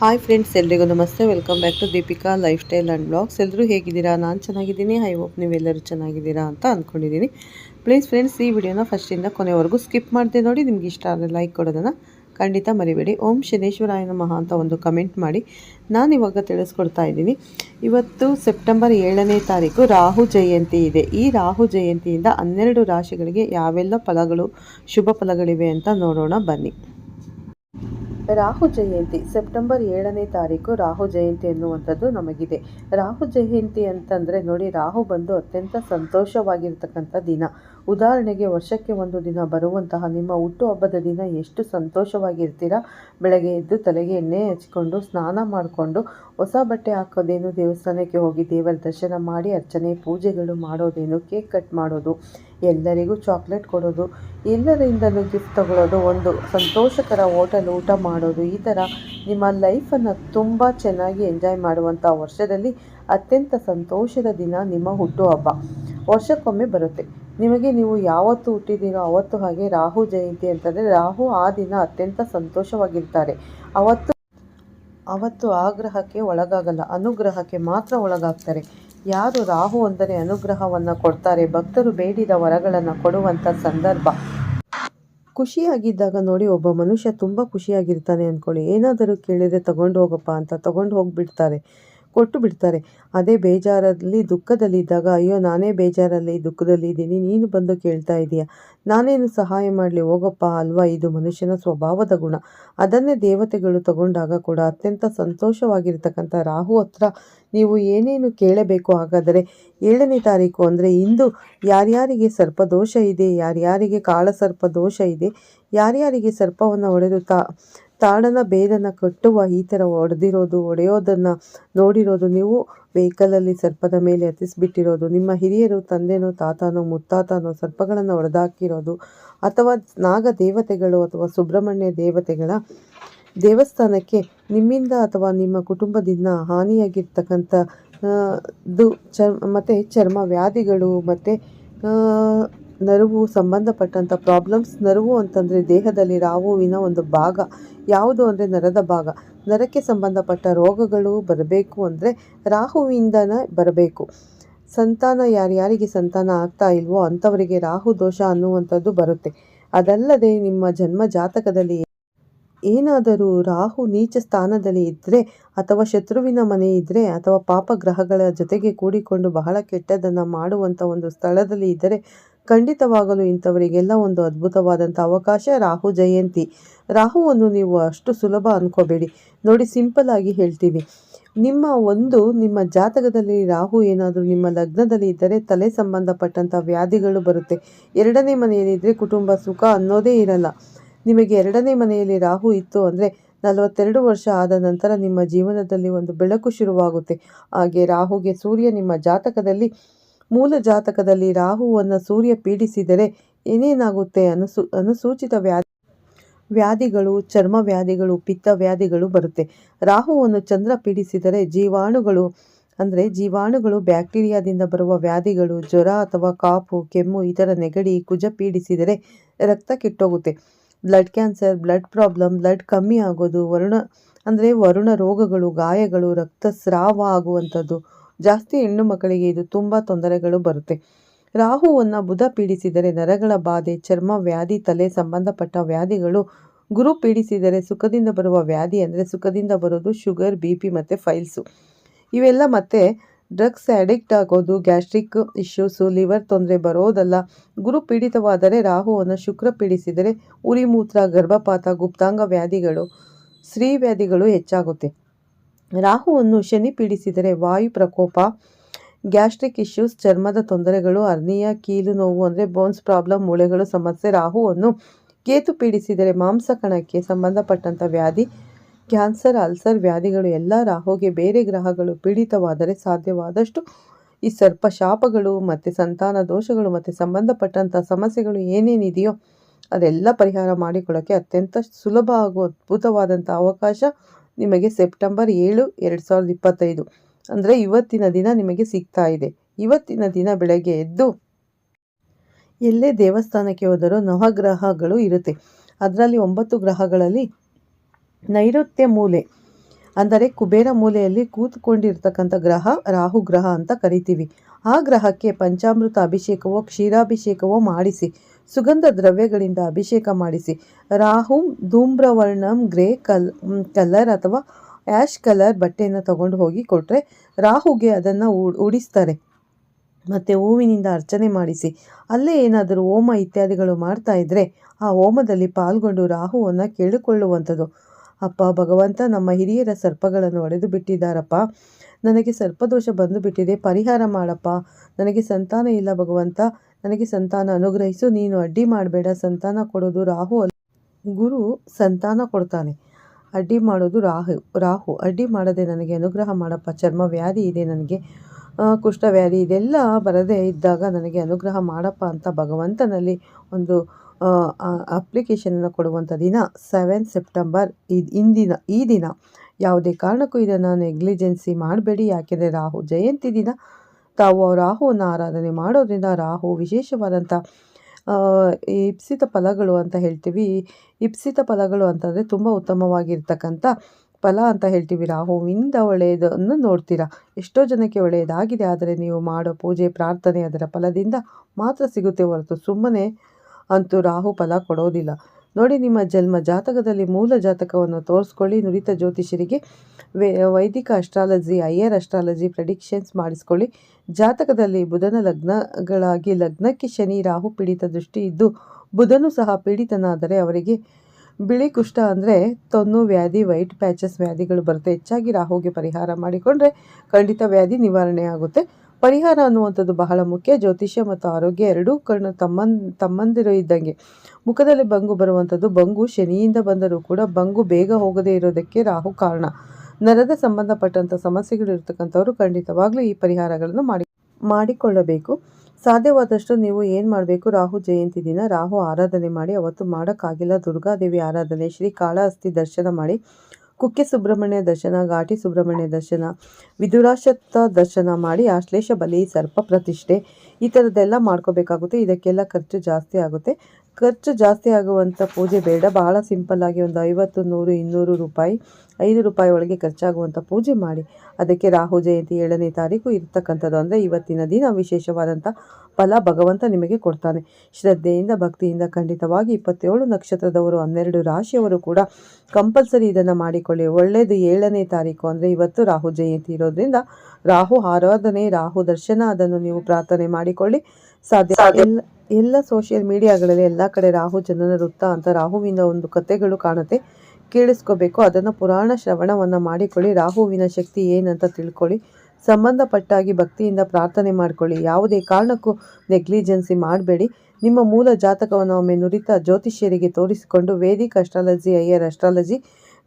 Hi friends ಎಲ್ರಿಗೂ ನಮಸ್ತೆ. Welcome back to Deepika lifestyle and vlogs ಎಲ್ಲರೂ ಹೇಗಿದ್ದೀರಾ? ನಾನು ಚೆನ್ನಾಗಿದ್ದೀನಿ. ಐ ಹೋಪ್ ನೀವೆಲ್ಲರೂ ಚೆನ್ನಾಗಿದ್ದೀರಾ ಅಂತ ಅಂದ್ಕೊಂಡಿದ್ದೀನಿ ಪ್ಲೀಸ್ ಫ್ರೆಂಡ್ಸ್ ಈ ವಿಡಿಯೋನ ಫಸ್ಟಿಂದ ಕೊನೆವರೆಗೂ ಸ್ಕಿಪ್ ಮಾಡಿದೆ ನೋಡಿ. ನಿಮ್ಗೆ ಇಷ್ಟ ಆದರೆ ಲೈಕ್ ಕೊಡೋದನ್ನು ಖಂಡಿತ ಮರಿಬೇಡಿ. ಓಂ ಶನೇಶ್ವರಾಯ ನಮಃ ಅಂತ ಒಂದು ಕಮೆಂಟ್ ಮಾಡಿ. ನಾನು ಇವಾಗ ತಿಳಿಸ್ಕೊಡ್ತಾ ಇದ್ದೀನಿ. ಇವತ್ತು ಸೆಪ್ಟೆಂಬರ್ ಏಳನೇ ತಾರೀಕು ರಾಹು ಜಯಂತಿ ಇದೆ. ಈ ರಾಹು ಜಯಂತಿಯಿಂದ ಹನ್ನೆರಡು ರಾಶಿಗಳಿಗೆ ಯಾವೆಲ್ಲ ಫಲಗಳು, ಶುಭ ಫಲಗಳಿವೆ ಅಂತ ನೋಡೋಣ ಬನ್ನಿ. ರಾಹು ಜಯಂತಿ ಸೆಪ್ಟೆಂಬರ್ ಏಳನೇ ತಾರೀಕು ರಾಹು ಜಯಂತಿ ಎನ್ನುವಂಥದ್ದು ನಮಗಿದೆ. ರಾಹು ಜಯಂತಿ ಅಂತಂದರೆ ನೋಡಿ, ರಾಹು ಬಂದು ಅತ್ಯಂತ ಸಂತೋಷವಾಗಿರ್ತಕ್ಕಂಥ ದಿನ. ಉದಾಹರಣೆಗೆ ವರ್ಷಕ್ಕೆ ಒಂದು ದಿನ ಬರುವಂತಹ ನಿಮ್ಮ ಹುಟ್ಟುಹಬ್ಬದ ದಿನ ಎಷ್ಟು ಸಂತೋಷವಾಗಿರ್ತೀರ? ಬೆಳಗ್ಗೆ ಎದ್ದು ತಲೆಗೆ ಎಣ್ಣೆ ಹಚ್ಕೊಂಡು, ಸ್ನಾನ ಮಾಡಿಕೊಂಡು, ಹೊಸ ಬಟ್ಟೆ ಹಾಕೋದೇನು, ದೇವಸ್ಥಾನಕ್ಕೆ ಹೋಗಿ ದೇವರ ದರ್ಶನ ಮಾಡಿ, ಅರ್ಚನೆ, ಪೂಜೆಗಳು ಮಾಡೋದೇನು, ಕೇಕ್ ಕಟ್ ಮಾಡೋದು ಎಲ್ಲರಿಗೂ ಚಾಕ್ಲೇಟ್ ಕೊಡೋದು, ಎಲ್ಲರಿಂದಲೂ ಗಿಫ್ಟ್ ತಗೊಳ್ಳೋದು ಒಂದು ಸಂತೋಷಕರ ಹೋಟೆಲ್ ಊಟ ಮಾಡೋದು, ಈ ಥರ ನಿಮ್ಮ ಲೈಫನ್ನು ತುಂಬ ಚೆನ್ನಾಗಿ ಎಂಜಾಯ್ ಮಾಡುವಂಥ ವರ್ಷದಲ್ಲಿ ಅತ್ಯಂತ ಸಂತೋಷದ ದಿನ ನಿಮ್ಮ ಹುಟ್ಟುಹಬ್ಬ ವರ್ಷಕ್ಕೊಮ್ಮೆ ಬರುತ್ತೆ. ನಿಮಗೆ ನೀವು ಯಾವತ್ತು ಹುಟ್ಟಿದ್ದೀರೋ ಅವತ್ತು ಹಾಗೆ ರಾಹು ಜಯಂತಿ ಅಂತಂದರೆ ರಾಹು ಆ ದಿನ ಅತ್ಯಂತ ಸಂತೋಷವಾಗಿರ್ತಾರೆ. ಅವತ್ತು ಅವತ್ತು ಆಗ್ರಹಕ್ಕೆ ಒಳಗಾಗಲ್ಲ, ಅನುಗ್ರಹಕ್ಕೆ ಮಾತ್ರ ಒಳಗಾಗ್ತಾರೆ. ಯಾರು ರಾಹು ಅಂದರೆ ಅನುಗ್ರಹವನ್ನು ಕೊಡ್ತಾರೆ? ಭಕ್ತರು ಬೇಡಿದ ವರಗಳನ್ನು ಕೊಡುವಂಥ ಸಂದರ್ಭ. ಖುಷಿಯಾಗಿದ್ದಾಗ ನೋಡಿ, ಒಬ್ಬ ಮನುಷ್ಯ ತುಂಬ ಖುಷಿಯಾಗಿರ್ತಾನೆ ಅಂದ್ಕೊಳ್ಳಿ. ಏನಾದರೂ ಕೇಳಿದರೆ ತಗೊಂಡು ಹೋಗಪ್ಪ ಅಂತ ತಗೊಂಡು ಹೋಗಿಬಿಡ್ತಾರೆ. ಕೊಟ್ಟು ಬಿಡ್ತಾರೆ. ಅದೇ ಬೇಜಾರಲ್ಲಿ ದುಃಖದಲ್ಲಿ ಇದ್ದಾಗ ಅಯ್ಯೋ, ನಾನೇ ಬೇಜಾರಲ್ಲಿ, ದುಃಖದಲ್ಲಿ ಇದ್ದೀನಿ, ನೀನು ಬಂದು ಕೇಳ್ತಾ ಇದೀಯ? ನಾನೇನು ಸಹಾಯ ಮಾಡಲಿ? ಹೋಗಪ್ಪ, ಅಲ್ವಾ? ಇದು ಮನುಷ್ಯನ ಸ್ವಭಾವದ ಗುಣ. ಅದನ್ನೇ ದೇವತೆಗಳು ತಗೊಂಡಾಗ ಕೂಡ ಅತ್ಯಂತ ಸಂತೋಷವಾಗಿರ್ತಕ್ಕಂಥ ರಾಹು ಹತ್ರ ನೀವು ಏನೇನು ಕೇಳಬೇಕು ಹಾಗಾದರೆ, ಏಳನೇ ತಾರೀಕು ಅಂದರೆ ಇಂದು ಯಾರ್ಯಾರಿಗೆ ಸರ್ಪದೋಷ ಇದೆ, ಯಾರ್ಯಾರಿಗೆ ಕಾಳಸರ್ಪ ದೋಷ ಇದೆ, ಯಾರ್ಯಾರಿಗೆ ಸರ್ಪವನ್ನು ಹೊಡೆದು ತಾ ತಾಡನ ಬೇರನ್ನು ಕಟ್ಟುವ ಈ ಥರ ಒಡೆದಿರೋದು, ಒಡೆಯೋದನ್ನು ನೋಡಿರೋದು, ನೀವು ವೆಹಿಕಲಲ್ಲಿ ಸರ್ಪದ ಮೇಲೆ ಹತ್ತಿಸ್ಬಿಟ್ಟಿರೋದು ನಿಮ್ಮ ಹಿರಿಯರು ತಂದೆನೋ ತಾತನೋ ಮುತ್ತಾತನೋ ಸರ್ಪಗಳನ್ನು ಒಡೆದಾಕಿರೋದು, ಅಥವಾ ನಾಗ ದೇವತೆಗಳು ಅಥವಾ ಸುಬ್ರಹ್ಮಣ್ಯ ದೇವತೆಗಳ ದೇವಸ್ಥಾನಕ್ಕೆ ನಿಮ್ಮಿಂದ ಅಥವಾ ನಿಮ್ಮ ಕುಟುಂಬದಿಂದ ಹಾನಿಯಾಗಿರ್ತಕ್ಕಂಥ ದು ಚರ್ಮ, ಮತ್ತು ಚರ್ಮ ವ್ಯಾಧಿಗಳು, ಮತ್ತು ನರವು ಸಂಬಂಧಪಟ್ಟಂಥ ಪ್ರಾಬ್ಲಮ್ಸ್ ನರವು ಅಂತಂದರೆ ದೇಹದಲ್ಲಿ ರಾವುವಿನ ಒಂದು ಭಾಗ. ಯಾವುದು ಅಂದರೆ ನರದ ಭಾಗ. ನರಕ್ಕೆ ಸಂಬಂಧಪಟ್ಟ ರೋಗಗಳು ಬರಬೇಕು ಅಂದರೆ ರಾಹುವಿಂದನೇ ಬರಬೇಕು. ಸಂತಾನ ಯಾರ್ಯಾರಿಗೆ ಸಂತಾನ ಆಗ್ತಾ ಇಲ್ವೋ ಅಂಥವರಿಗೆ ರಾಹು ದೋಷ ಅನ್ನುವಂಥದ್ದು ಬರುತ್ತೆ. ಅದಲ್ಲದೆ ನಿಮ್ಮ ಜನ್ಮ ಜಾತಕದಲ್ಲಿ ಏನಾದರೂ ರಾಹು ನೀಚ ಸ್ಥಾನದಲ್ಲಿ ಇದ್ದರೆ ಅಥವಾ ಶತ್ರುವಿನ ಮನೆ ಇದ್ದರೆ ಅಥವಾ ಪಾಪ ಗ್ರಹಗಳ ಜೊತೆಗೆ ಕೂಡಿಕೊಂಡು ಬಹಳ ಕೆಟ್ಟದನ್ನು ಮಾಡುವಂಥ ಒಂದು ಸ್ಥಳದಲ್ಲಿ ಇದ್ದರೆ ಖಂಡಿತವಾಗಲು ಇಂಥವರಿಗೆಲ್ಲ ಒಂದು ಅದ್ಭುತವಾದಂಥ ಅವಕಾಶ. ರಾಹು ಜಯಂತಿ. ರಾಹುವನ್ನು ನೀವು ಅಷ್ಟು ಸುಲಭ ಅಂದ್ಕೋಬೇಡಿ ನೋಡಿ, ಸಿಂಪಲ್ ಆಗಿ ಹೇಳ್ತೀನಿ. ನಿಮ್ಮ ಒಂದು, ನಿಮ್ಮ ಜಾತಕದಲ್ಲಿ ರಾಹು ಏನಾದರೂ ನಿಮ್ಮ ಲಗ್ನದಲ್ಲಿ ಇದ್ದರೆ ತಲೆ ಸಂಬಂಧಪಟ್ಟಂಥ ವ್ಯಾಧಿಗಳು ಬರುತ್ತೆ. ಎರಡನೇ ಮನೆಯಲ್ಲಿದ್ದರೆ ಕುಟುಂಬ ಸುಖ ಅನ್ನೋದೇ ಇರಲ್ಲ. ನಿಮಗೆ ಎರಡನೇ ಮನೆಯಲ್ಲಿ ರಾಹು ಇತ್ತು ಅಂದರೆ ನಲವತ್ತೆರಡು ವರ್ಷ ಆದ ನಂತರ ನಿಮ್ಮ ಜೀವನದಲ್ಲಿ ಒಂದು ಬೆಳಕು ಶುರುವಾಗುತ್ತೆ. ಹಾಗೆ ರಾಹುಗೆ ಸೂರ್ಯ ನಿಮ್ಮ ಜಾತಕದಲ್ಲಿ ಮೂಲ ಜಾತಕದಲ್ಲಿ ರಾಹುವನ್ನು ಸೂರ್ಯ ಪೀಡಿಸಿದರೆ ಏನೇನಾಗುತ್ತೆ ಅನುಸೂ, ಅನುಸೂಚಿತ ವ್ಯಾಧಿ, ವ್ಯಾಧಿಗಳು, ಚರ್ಮ ವ್ಯಾಧಿಗಳು, ಪಿತ್ತ ವ್ಯಾಧಿಗಳು ಬರುತ್ತೆ. ರಾಹುವನ್ನು ಚಂದ್ರ ಪೀಡಿಸಿದರೆ ಜೀವಾಣುಗಳು, ಅಂದರೆ ಜೀವಾಣುಗಳು ಬ್ಯಾಕ್ಟೀರಿಯಾದಿಂದ ಬರುವ ವ್ಯಾಧಿಗಳು, ಜ್ವರ ಅಥವಾ ಕಾಪು, ಕೆಮ್ಮು, ಇತರ ನೆಗಡಿ, ಕುಜ ಪೀಡಿಸಿದರೆ ರಕ್ತ ಕೆಟ್ಟೋಗುತ್ತೆ. Blood cancer, blood problem, blood ಕಮ್ಮಿ ಆಗೋದು, ವರುಣ, ಅಂದರೆ ವರುಣ ರೋಗಗಳು, ಗಾಯಗಳು, ರಕ್ತಸ್ರಾವ ಆಗುವಂಥದ್ದು ಜಾಸ್ತಿ ಹೆಣ್ಣು ಮಕ್ಕಳಿಗೆ ಇದು ತುಂಬ ತೊಂದರೆಗಳು ಬರುತ್ತೆ. ರಾಹುವನ್ನು ಬುಧ ಪೀಡಿಸಿದರೆ ನರಗಳ ಬಾಧೆ, ಚರ್ಮ ವ್ಯಾಧಿ, ತಲೆ ಸಂಬಂಧಪಟ್ಟ ವ್ಯಾಧಿಗಳು, ಗುರು ಪೀಡಿಸಿದರೆ ಸುಖದಿಂದ ಬರುವ ವ್ಯಾಧಿ ಅಂದರೆ ಸುಖದಿಂದ ಬರೋದು ಶುಗರ್, ಬಿ ಪಿ ಮತ್ತು ಫೈಲ್ಸು. ಇವೆಲ್ಲ ಮತ್ತೆ ಡ್ರಗ್ಸ್ ಅಡಿಕ್ಟ್ ಆಗೋದು, ಗ್ಯಾಸ್ಟ್ರಿಕ್ ಇಶ್ಯೂಸು, ಲಿವರ್ ತೊಂದರೆ ಬರೋದಲ್ಲ. ಗುರು ಪೀಡಿತವಾದರೆ ರಾಹುವನ್ನು ಶುಕ್ರ ಪೀಡಿಸಿದರೆ ಉರಿಮೂತ್ರ, ಗರ್ಭಪಾತ, ಗುಪ್ತಾಂಗ ವ್ಯಾಧಿಗಳು, ಸ್ತ್ರೀ ವ್ಯಾಧಿಗಳು ಹೆಚ್ಚಾಗುತ್ತೆ. ರಾಹುವನ್ನು ಶನಿ ಪೀಡಿಸಿದರೆ ವಾಯು ಪ್ರಕೋಪ, ಗ್ಯಾಸ್ಟ್ರಿಕ್ ಇಶ್ಯೂಸ್, ಚರ್ಮದ ತೊಂದರೆಗಳು ಅರ್ನಿಯ ಕೀಲು ನೋವು ಅಂದರೆ ಬೋನ್ಸ್ ಪ್ರಾಬ್ಲಮ್, ಮೂಳೆಗಳು ಸಮಸ್ಯೆ, ರಾಹುವನ್ನು ಕೇತು ಪೀಡಿಸಿದರೆ ಮಾಂಸ ಕಣಕ್ಕೆ ಸಂಬಂಧಪಟ್ಟಂಥ ವ್ಯಾಧಿ, ಕ್ಯಾನ್ಸರ್, ಅಲ್ಸರ್ ವ್ಯಾಧಿಗಳು, ಎಲ್ಲ ರಾಹುಗೆ ಬೇರೆ ಗ್ರಹಗಳು ಪೀಡಿತವಾದರೆ ಸಾಧ್ಯವಾದಷ್ಟು ಈ ಸರ್ಪ ಶಾಪಗಳು ಮತ್ತು ಸಂತಾನ ದೋಷಗಳು ಮತ್ತು ಸಂಬಂಧಪಟ್ಟಂಥ ಸಮಸ್ಯೆಗಳು ಏನೇನಿದೆಯೋ ಅದೆಲ್ಲ ಪರಿಹಾರ ಮಾಡಿಕೊಳ್ಳೋಕ್ಕೆ ಅತ್ಯಂತ ಸುಲಭ ಹಾಗೂ ಅದ್ಭುತವಾದಂಥ ಅವಕಾಶ ನಿಮಗೆ ಸೆಪ್ಟೆಂಬರ್ ಏಳು, ಎರಡು ಸಾವಿರದ ಇಪ್ಪತ್ತೈದು. ಅಂದರೆ ಇವತ್ತಿನ ದಿನ ನಿಮಗೆ ಸಿಗ್ತಾ ಇದೆ. ಇವತ್ತಿನ ದಿನ ಬೆಳಗ್ಗೆ ಎದ್ದು ಎಲ್ಲೇ ದೇವಸ್ಥಾನಕ್ಕೆ ಹೋದರೂ ನವಗ್ರಹಗಳು ಇರುತ್ತೆ. ಅದರಲ್ಲಿ ಒಂಬತ್ತು ಗ್ರಹಗಳಲ್ಲಿ ನೈಋತ್ಯ ಮೂಲೆ ಅಂದರೆ ಕುಬೇರ ಮೂಲೆಯಲ್ಲಿ ಕೂತ್ಕೊಂಡಿರ್ತಕ್ಕಂಥ ಗ್ರಹ ರಾಹು ಗ್ರಹ ಅಂತ ಕರಿತೀವಿ. ಆ ಗ್ರಹಕ್ಕೆ ಪಂಚಾಮೃತ ಅಭಿಷೇಕವೋ, ಕ್ಷೀರಾಭಿಷೇಕವೋ ಮಾಡಿಸಿ, ಸುಗಂಧ ದ್ರವ್ಯಗಳಿಂದ ಅಭಿಷೇಕ ಮಾಡಿಸಿ, ರಾಹು, ಧೂಮ್ರವರ್ಣಂ, ಗ್ರೇ ಕಲ್ ಕಲರ್ ಅಥವಾ ಆ್ಯಶ್ ಕಲರ್ ಬಟ್ಟೆಯನ್ನು ತಗೊಂಡು ಹೋಗಿ ಕೊಟ್ಟರೆ ರಾಹುಗೆ ಅದನ್ನು ಉಡಿಸ್ತಾರೆ. ಮತ್ತು ಹೂವಿನಿಂದ ಅರ್ಚನೆ ಮಾಡಿಸಿ, ಅಲ್ಲೇ ಏನಾದರೂ ಹೋಮ ಇತ್ಯಾದಿಗಳು ಮಾಡ್ತಾ ಇದ್ದರೆ ಆ ಹೋಮದಲ್ಲಿ ಪಾಲ್ಗೊಂಡು ರಾಹುವನ್ನು ಕೇಳಿಕೊಳ್ಳುವಂಥದ್ದು. ಅಪ್ಪ ಭಗವಂತ ನಮ್ಮ ಹಿರಿಯರ ಸರ್ಪಗಳನ್ನು ಒಡೆದು ಬಿಟ್ಟಿದ್ದಾರಪ್ಪ. ನನಗೆ ಸರ್ಪದೋಷ ಬಂದು ಬಿಟ್ಟಿದೆ, ಪರಿಹಾರ ಮಾಡಪ್ಪ. ನನಗೆ ಸಂತಾನ ಇಲ್ಲ ಭಗವಂತ. ನನಗೆ ಸಂತಾನ ಅನುಗ್ರಹಿಸು, ನೀನು ಅಡ್ಡಿ ಮಾಡಬೇಡ. ಸಂತಾನ ಕೊಡೋದು ರಾಹು ಗುರು ಸಂತಾನ ಕೊಡ್ತಾನೆ. ಅಡ್ಡಿ ಮಾಡೋದು ರಾಹು ರಾಹು. ಅಡ್ಡಿ ಮಾಡದೆ ನನಗೆ ಅನುಗ್ರಹ ಮಾಡಪ್ಪ. ಚರ್ಮ ವ್ಯಾಧಿ ಇದೆ ನನಗೆ. ಕುಷ್ಠವ್ಯಾಧಿ ಇದೆಲ್ಲ ಬರದೇ ಇದ್ದಾಗ ನನಗೆ ಅನುಗ್ರಹ ಮಾಡಪ್ಪ ಅಂತ ಭಗವಂತನಲ್ಲಿ ಒಂದು ಅಪ್ಲಿಕೇಶನನ್ನು ಕೊಡುವಂಥ ದಿನ ಸೆವೆನ್ ಸೆಪ್ಟೆಂಬರ್ ಇದು ಇಂದಿನ, ಈ ದಿನ. ಯಾವುದೇ ಕಾರಣಕ್ಕೂ ಇದನ್ನು ನೆಗ್ಲಿಜೆನ್ಸಿ ಮಾಡಬೇಡಿ. ಯಾಕೆಂದರೆ ರಾಹು ಜಯಂತಿ ದಿನ. ತಾವು ರಾಹುವನ್ನು ಆರಾಧನೆ ಮಾಡೋದ್ರಿಂದ ರಾಹು ವಿಶೇಷವಾದಂಥ ಇಪ್ಸಿತ ಫಲಗಳು ಅಂತ ಹೇಳ್ತೀವಿ. ಇಪ್ಸಿತ ಫಲಗಳು ಅಂತಂದರೆ ತುಂಬ ಉತ್ತಮವಾಗಿರ್ತಕ್ಕಂಥ ಫಲ ಅಂತ ಹೇಳ್ತೀವಿ. ರಾಹುವಿಂದ ಒಳ್ಳೆಯದನ್ನು ನೋಡ್ತೀರಾ? ಎಷ್ಟೋ ಜನಕ್ಕೆ ಒಳ್ಳೆಯದಾಗಿದೆ. ಆದರೆ ನೀವು ಮಾಡೋ ಪೂಜೆ, ಪ್ರಾರ್ಥನೆ ಅದರ ಫಲದಿಂದ ಮಾತ್ರ ಸಿಗುತ್ತೆ ಹೊರತು ಸುಮ್ಮನೆ ಅಂತೂ ರಾಹು ಫಲ ಕೊಡೋದಿಲ್ಲ. ನೋಡಿ, ನಿಮ್ಮ ಜನ್ಮ ಜಾತಕದಲ್ಲಿ ಮೂಲ ಜಾತಕವನ್ನು ತೋರಿಸ್ಕೊಳ್ಳಿ. ನುರಿತ ಜ್ಯೋತಿಷರಿಗೆ ವೈದಿಕ ಅಸ್ಟ್ರಾಲಜಿ ಐಯರ್ ಅಸ್ಟ್ರಾಲಜಿ ಪ್ರೆಡಿಕ್ಷನ್ಸ್ ಮಾಡಿಸ್ಕೊಳ್ಳಿ. ಜಾತಕದಲ್ಲಿ ಬುಧನ ಲಗ್ನಗಳಾಗಿ ಲಗ್ನಕ್ಕೆ ಶನಿ, ರಾಹು ಪೀಡಿತ ದೃಷ್ಟಿ ಇದ್ದು, ಬುಧನು ಸಹ ಪೀಡಿತನಾದರೆ ಅವರಿಗೆ ಬಿಳಿ ಕುಷ್ಠ ಅಂದರೆ ತೊನ್ನು ವ್ಯಾಧಿ, ವೈಟ್ ಪ್ಯಾಚಸ್ ವ್ಯಾಧಿಗಳು ಬರುತ್ತೆ. ಹೆಚ್ಚಾಗಿ ರಾಹುಗೆ ಪರಿಹಾರ ಮಾಡಿಕೊಂಡ್ರೆ ಖಂಡಿತ ವ್ಯಾಧಿ ನಿವಾರಣೆ ಆಗುತ್ತೆ ಪರಿಹಾರ ಅನ್ನುವಂಥದ್ದು ಬಹಳ ಮುಖ್ಯ. ಜ್ಯೋತಿಷ್ಯ ಮತ್ತು ಆರೋಗ್ಯ ಎರಡೂ ಕಣ್ಣು ತಮ್ಮನ್, ತಮ್ಮಂದಿರು ಇದ್ದಂಗೆ. ಮುಖದಲ್ಲಿ ಬಂಗು ಬರುವಂಥದ್ದು ಬಂಗು. ಶನಿಯಿಂದ ಬಂದರೂ ಕೂಡ ಬಂಗು ಬೇಗ ಹೋಗದೇ ಇರೋದಕ್ಕೆ ರಾಹು ಕಾರಣ. ನರದ ಸಂಬಂಧಪಟ್ಟಂಥ ಸಮಸ್ಯೆಗಳು ಇರ್ತಕ್ಕಂಥವ್ರು ಖಂಡಿತವಾಗ್ಲೂ ಈ ಪರಿಹಾರಗಳನ್ನು ಮಾಡಿ, ಮಾಡಿಕೊಳ್ಳಬೇಕು. ಸಾಧ್ಯವಾದಷ್ಟು ನೀವು ಏನು ಮಾಡಬೇಕು? ರಾಹು ಜಯಂತಿ ದಿನ. ರಾಹು ಆರಾಧನೆ ಮಾಡಿ. ಅವತ್ತು ಮಾಡೋಕ್ಕಾಗಿಲ್ಲ. ದುರ್ಗಾದೇವಿ ಆರಾಧನೆ. ಶ್ರೀ ಕಾಳಹಸ್ತಿ ದರ್ಶನ ಮಾಡಿ. ಕುಕ್ಕೆ ಸುಬ್ರಹ್ಮಣ್ಯ ದರ್ಶನ, ಘಾಟಿ ಸುಬ್ರಹ್ಮಣ್ಯ ದರ್ಶನ ವಿದುರಾಶತ್ತ ದರ್ಶನ ಮಾಡಿ ಆಶ್ಲೇಷ ಬಲಿ, ಸರ್ಪ ಪ್ರತಿಷ್ಠೆ ಈ ಥರದ್ದೆಲ್ಲ ಮಾಡ್ಕೋಬೇಕಾಗುತ್ತೆ. ಇದಕ್ಕೆಲ್ಲ ಖರ್ಚು ಜಾಸ್ತಿ ಆಗುತ್ತೆ. ಖರ್ಚು ಜಾಸ್ತಿ ಆಗುವಂಥ ಪೂಜೆ ಬೇಡ. ಬಹಳ ಸಿಂಪಲ್ಲಾಗಿ ಒಂದು ಐವತ್ತು, ನೂರು, ಇನ್ನೂರು ರೂಪಾಯಿ, ಐದು ರೂಪಾಯಿ ಒಳಗೆ ಖರ್ಚಾಗುವಂಥ ಪೂಜೆ ಮಾಡಿ. ಅದಕ್ಕೆ ರಾಹು ಜಯಂತಿ ಏಳನೇ ತಾರೀಕು ಇರ್ತಕ್ಕಂಥದ್ದು. ಅಂದರೆ ಇವತ್ತಿನ ದಿನ ವಿಶೇಷವಾದಂಥ ಫಲ ಭಗವಂತ ನಿಮಗೆ ಕೊಡ್ತಾನೆ. ಶ್ರದ್ಧೆಯಿಂದ, ಭಕ್ತಿಯಿಂದ ಖಂಡಿತವಾಗಿ ಇಪ್ಪತ್ತೇಳು ನಕ್ಷತ್ರದವರು, ಹನ್ನೆರಡು ರಾಶಿಯವರು ಕೂಡ ಕಂಪಲ್ಸರಿ ಇದನ್ನು ಮಾಡಿಕೊಳ್ಳಿ. ಒಳ್ಳೆಯದು ಏಳನೇ ತಾರೀಕು. ಅಂದರೆ ಇವತ್ತು ರಾಹು ಜಯಂತಿ ಇರೋದ್ರಿಂದ ರಾಹು ಆರಾಧನೆ, ರಾಹು ದರ್ಶನ, ಅದನ್ನು ನೀವು ಪ್ರಾರ್ಥನೆ ಮಾಡಿಕೊಳ್ಳಿ. ಸಾಧ್ಯ ಎಲ್ಲ ಸೋಷಿಯಲ್ ಮೀಡಿಯಾಗಳಲ್ಲಿ ಎಲ್ಲ ಕಡೆ ರಾಹು ಜನನ ವೃತ್ತ ಅಂತ ರಾಹುವಿನ ಒಂದು ಕಥೆಗಳು ಕಾಣುತ್ತೆ. ಕೇಳಿಸ್ಕೋಬೇಕು. ಅದನ್ನು ಪುರಾಣ ಶ್ರವಣವನ್ನು ಮಾಡಿಕೊಳ್ಳಿ. ರಾಹುವಿನ ಶಕ್ತಿ ಏನಂತ ತಿಳ್ಕೊಳ್ಳಿ. ಸಂಬಂಧಪಟ್ಟಾಗಿ ಭಕ್ತಿಯಿಂದ ಪ್ರಾರ್ಥನೆ ಮಾಡಿಕೊಳ್ಳಿ. ಯಾವುದೇ ಕಾರಣಕ್ಕೂ ನೆಗ್ಲಿಜೆನ್ಸಿ ಮಾಡಬೇಡಿ. ನಿಮ್ಮ ಮೂಲ ಜಾತಕವನ್ನು ಒಮ್ಮೆ ನುರಿತ ಜ್ಯೋತಿಷ್ಯರಿಗೆ ತೋರಿಸಿಕೊಂಡು ವೇದಿಕ್ ಅಸ್ಟ್ರಾಲಜಿ ಐಯರ್ ಅಸ್ಟ್ರಾಲಜಿ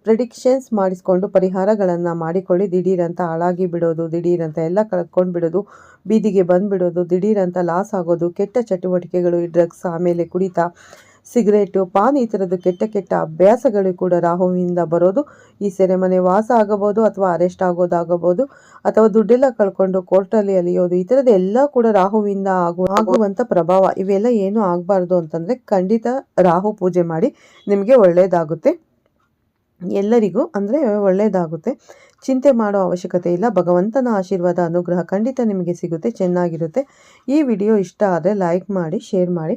ಪ್ರಿಡಿಕ್ಷನ್ಸ್ ಮಾಡಿಸ್ಕೊಂಡು ಪರಿಹಾರಗಳನ್ನು ಮಾಡಿಕೊಳ್ಳಿ. ದಿಢೀರಂತ ಹಾಳಾಗಿ ಬಿಡೋದು, ದಿಢೀರಂತ ಎಲ್ಲ ಕಳ್ಕೊಂಡು ಬಿಡೋದು, ಬೀದಿಗೆ ಬಂದುಬಿಡೋದು, ದಿಢೀರಂತ ಲಾಸ್ ಆಗೋದು, ಕೆಟ್ಟ ಚಟುವಟಿಕೆಗಳು ಈ ಡ್ರಗ್ಸ್ ಆಮೇಲೆ ಕುಡಿತ ಸಿಗರೇಟು ಪಾನ್ ಈ ಥರದ್ದು ಕೆಟ್ಟ ಕೆಟ್ಟ ಅಭ್ಯಾಸಗಳು ಕೂಡ ರಾಹುವಿಂದ ಬರೋದು. ಈ ಸೆರೆಮನೆ ವಾಸ ಆಗಬಹುದು ಅಥವಾ ಅರೆಸ್ಟ್ ಆಗೋದಾಗಬಹುದು ಅಥವಾ ದುಡ್ಡೆಲ್ಲ ಕಳ್ಕೊಂಡು ಕೋರ್ಟಲ್ಲಿ ಅಲಿಯೋದು. ಈ ಥರದ್ದು ಎಲ್ಲ ಕೂಡ ರಾಹುವಿಂದ ಆಗುವ ಆಗುವಂಥ ಪ್ರಭಾವ. ಇವೆಲ್ಲ ಏನೂ ಆಗಬಾರ್ದು ಅಂತಂದರೆ ಖಂಡಿತ ರಾಹು ಪೂಜೆ ಮಾಡಿ ನಿಮಗೆ ಒಳ್ಳೆಯದಾಗುತ್ತೆ ಎಲ್ಲರಿಗೂ ಅಂದರೆ ಒಳ್ಳೆಯದಾಗುತ್ತೆ ಚಿಂತೆ ಮಾಡೋ ಅವಶ್ಯಕತೆ ಇಲ್ಲ. ಭಗವಂತನ ಆಶೀರ್ವಾದ, ಅನುಗ್ರಹ ಖಂಡಿತ ನಿಮಗೆ ಸಿಗುತ್ತೆ, ಚೆನ್ನಾಗಿರುತ್ತೆ. ಈ ವಿಡಿಯೋ ಇಷ್ಟ ಆದರೆ ಲೈಕ್ ಮಾಡಿ ಶೇರ್ ಮಾಡಿ.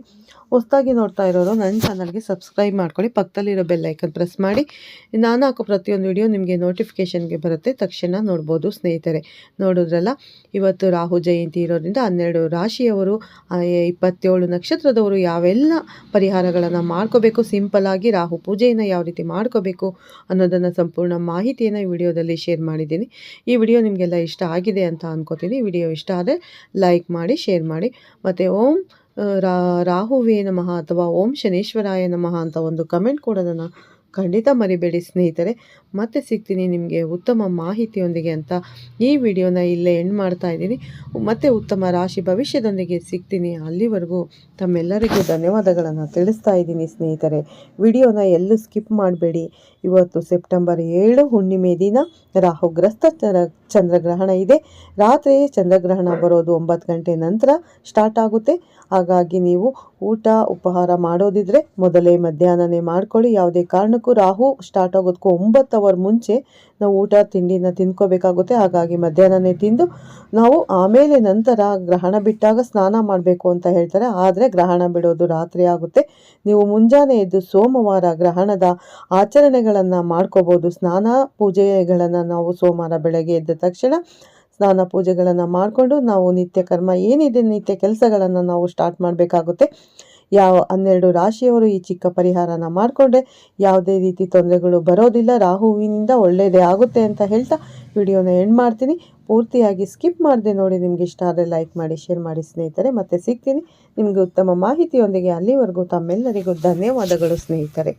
ಹೊಸದಾಗಿ ನೋಡ್ತಾ ಇರೋರು ನನ್ನ ಚಾನಲ್ಗೆ ಸಬ್ಸ್ಕ್ರೈಬ್ ಮಾಡ್ಕೊಳ್ಳಿ. ಪಕ್ಕದಲ್ಲಿರೋ ಬೆಲ್ಲೈಕನ್ ಪ್ರೆಸ್ ಮಾಡಿ. ನಾನು ಹಾಕೋ ಪ್ರತಿಯೊಂದು ವಿಡಿಯೋ ನಿಮಗೆ ನೋಟಿಫಿಕೇಷನ್ಗೆ ಬರುತ್ತೆ. ತಕ್ಷಣ ನೋಡ್ಬೋದು ಸ್ನೇಹಿತರೆ. ನೋಡಿದ್ರಲ್ಲ, ಇವತ್ತು ರಾಹು ಜಯಂತಿ ಇರೋದ್ರಿಂದ ಹನ್ನೆರಡು ರಾಶಿಯವರು ಇಪ್ಪತ್ತೇಳು ನಕ್ಷತ್ರದವರು ಯಾವೆಲ್ಲ ಪರಿಹಾರಗಳನ್ನು ಮಾಡ್ಕೋಬೇಕು ಸಿಂಪಲ್ಲಾಗಿ ರಾಹು ಪೂಜೆಯನ್ನು ಯಾವ ರೀತಿ ಮಾಡ್ಕೋಬೇಕು ಅನ್ನೋದನ್ನು ಸಂಪೂರ್ಣ ಮಾಹಿತಿಯನ್ನು ವಿಡಿಯೋದಲ್ಲಿ ಶೇರ್ ಮಾಡಿದ್ದೀನಿ. ಈ ವಿಡಿಯೋ ನಿಮಗೆಲ್ಲ ಇಷ್ಟ ಆಗಿದೆ ಅಂತ ಅಂದ್ಕೋತೀನಿ ವಿಡಿಯೋ ಇಷ್ಟ ಆದರೆ ಲೈಕ್ ಮಾಡಿ ಶೇರ್ ಮಾಡಿ. ಮತ್ತು ಓಂ, ರಾ, ರಾಹುವೇ ನಮಃ ಅಥವಾ ಓಂ ಶನೇಶ್ವರಾಯ ನಮಃ ಅಂತ ಒಂದು ಕಮೆಂಟ್ ಕೊಡೋದನ್ನು ಖಂಡಿತ ಮರಿಬೇಡಿ ಸ್ನೇಹಿತರೆ, ಮತ್ತೆ ಸಿಗ್ತೀನಿ ನಿಮಗೆ ಉತ್ತಮ ಮಾಹಿತಿಯೊಂದಿಗೆ ಅಂತ ಈ ವಿಡಿಯೋನ ಇಲ್ಲೇ ಎಂಡ್ ಮಾಡ್ತಾ ಇದ್ದೀನಿ. ಮತ್ತೆ ಉತ್ತಮ ರಾಶಿ ಭವಿಷ್ಯದೊಂದಿಗೆ ಸಿಗ್ತೀನಿ ಅಲ್ಲಿವರೆಗೂ. ತಮ್ಮೆಲ್ಲರಿಗೂ ಧನ್ಯವಾದಗಳನ್ನು ತಿಳಿಸ್ತಾ ಇದ್ದೀನಿ ಸ್ನೇಹಿತರೆ. ವಿಡಿಯೋನ ಎಲ್ಲೂ ಸ್ಕಿಪ್ ಮಾಡಬೇಡಿ. ಇವತ್ತು ಸೆಪ್ಟೆಂಬರ್ ಏಳು ಹುಣ್ಣಿಮೆ ದಿನ ರಾಹುಗ್ರಸ್ತ ಚಂದ್ರಗ್ರಹಣ ಇದೆ. ರಾತ್ರಿ ಚಂದ್ರಗ್ರಹಣ ಬರೋದು ಒಂಬತ್ತು ಗಂಟೆ ನಂತರ ಸ್ಟಾರ್ಟ್ ಆಗುತ್ತೆ. ಹಾಗಾಗಿ ನೀವು ಊಟ ಉಪಹಾರ ಮಾಡೋದಿದ್ರೆ ಮೊದಲೇ ಮಧ್ಯಾಹ್ನನೇ ಮಾಡ್ಕೊಳ್ಳಿ. ಯಾವುದೇ ಕಾರಣಕ್ಕೂ ರಾಹು ಸ್ಟಾರ್ಟ್ ಆಗೋದಕ್ಕೂ ಒಂಬತ್ತು ಅವರ್ ಮುಂಚೆ ನಾವು ಊಟ ತಿಂಡಿನ ತಿನ್ಕೋಬೇಕಾಗುತ್ತೆ. ಹಾಗಾಗಿ ಮಧ್ಯಾಹ್ನನೇ ತಿಂದು ನಾವು ಆಮೇಲೆ ನಂತರ ಗ್ರಹಣ ಬಿಟ್ಟಾಗ ಸ್ನಾನ ಮಾಡಬೇಕು ಅಂತ ಹೇಳ್ತಾರೆ. ಆದರೆ ಗ್ರಹಣ ಬಿಡೋದು ರಾತ್ರಿ ಆಗುತ್ತೆ. ನೀವು ಮುಂಜಾನೆ ಎದ್ದು ಸೋಮವಾರ ಗ್ರಹಣದ ಆಚರಣೆಗಳನ್ನು ಮಾಡ್ಕೋಬೋದು. ಸ್ನಾನ ಪೂಜೆಗಳನ್ನು ನಾವು ಸೋಮವಾರ ಬೆಳಗ್ಗೆ ಎದ್ದ ತಕ್ಷಣ ಸ್ನಾನ ಪೂಜೆಗಳನ್ನು ಮಾಡಿಕೊಂಡು ನಾವು ನಿತ್ಯ ಕರ್ಮ ಏನಿದೆ, ನಿತ್ಯ ಕೆಲಸಗಳನ್ನು ನಾವು ಸ್ಟಾರ್ಟ್ ಮಾಡಬೇಕಾಗುತ್ತೆ. ಯಾವ ಹನ್ನೆರಡು ರಾಶಿಯವರು ಈ ಚಿಕ್ಕ ಪರಿಹಾರನ ಮಾಡಿಕೊಂಡ್ರೆ ಯಾವುದೇ ರೀತಿ ತೊಂದರೆಗಳು ಬರೋದಿಲ್ಲ, ರಾಹುವಿನಿಂದ ಒಳ್ಳೆಯದೇ ಆಗುತ್ತೆ ಅಂತ ಹೇಳ್ತಾ ವಿಡಿಯೋನ ಎಂಡ್ ಮಾಡ್ತೀನಿ. ಪೂರ್ತಿಯಾಗಿ ಸ್ಕಿಪ್ ಮಾಡಿದೆ ನೋಡಿ, ನಿಮಗೆ ಇಷ್ಟ ಆದರೆ ಲೈಕ್ ಮಾಡಿ ಶೇರ್ ಮಾಡಿ ಸ್ನೇಹಿತರೆ. ಮತ್ತೆ ಸಿಗ್ತೀನಿ ನಿಮಗೆ ಉತ್ತಮ ಮಾಹಿತಿಯೊಂದಿಗೆ ಅಲ್ಲಿವರೆಗೂ ತಮ್ಮೆಲ್ಲರಿಗೂ ಧನ್ಯವಾದಗಳು ಸ್ನೇಹಿತರೆ.